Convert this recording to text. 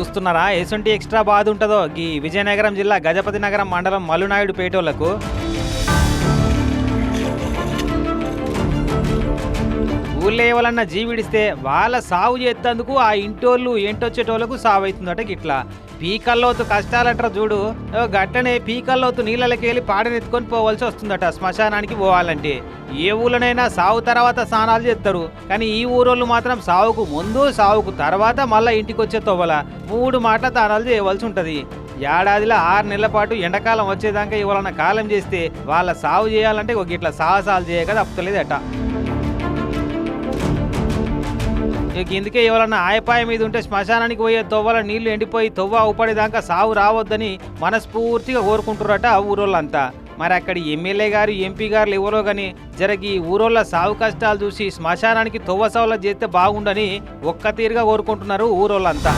చూస్తున్నారా? ఎసుంటి ఎక్స్ట్రా బాధ ఉంటుందో? ఈ విజయనగరం జిల్లా గజపతి నగరం మండలం మల్లునాయుడు పేటోళ్ళకు. ఊళ్ళో ఎవరన్నా జీవిడిస్తే వాళ్ళ సాగు చేసేందుకు ఆ ఇంటోళ్ళు ఏంటొచ్చేటోళ్ళకు సాగు అవుతుందట గిట్లా. పీకల్లోతు కష్టాలట్ర చూడు. ఓ గట్టనే పీకల్లోతు నీళ్ళకి వెళ్ళి పాడనెత్తుకొని పోవాల్సి వస్తుందట. శ్మశానానికి పోవాలంటే ఏ ఊళ్ళనైనా సాగు తర్వాత స్నానాలు చేస్తారు. కానీ ఈ ఊరోళ్ళు మాత్రం సాగుకు ముందు సాగుకు తర్వాత మళ్ళీ ఇంటికి వచ్చే తోవల మూడు మాటల స్నానాలు చేయవలసి ఉంటుంది. ఏడాదిలో ఆరు నెలల పాటు ఎండాకాలం వచ్చేదాకా ఇవాళ కాలం చేస్తే వాళ్ళ సాగు చేయాలంటే ఒక ఇట్లా సాహసాలు చేయక తప్పలేదట ఇక ఇందుకే ఎవరన్నా ఆయపాయ మీద ఉంటే శ్మశానానికి పోయే తొవ్వల నీళ్ళు ఎండిపోయి తొవ్వ ఊపడేదాకా సావు రావద్దని మనస్ఫూర్తిగా కోరుకుంటున్నారట ఆ ఊరోళ్ళంతా. మరి అక్కడి ఎమ్మెల్యే గారు ఎంపీ గారు ఎవరో కానీ జరగి ఊరోళ్ళ సాగు కష్టాలు చూసి శ్మశానానికి తొవ్వ సవల చేస్తే బాగుండని ఒక్క తీరుగా కోరుకుంటున్నారు ఊరోళ్ళంతా.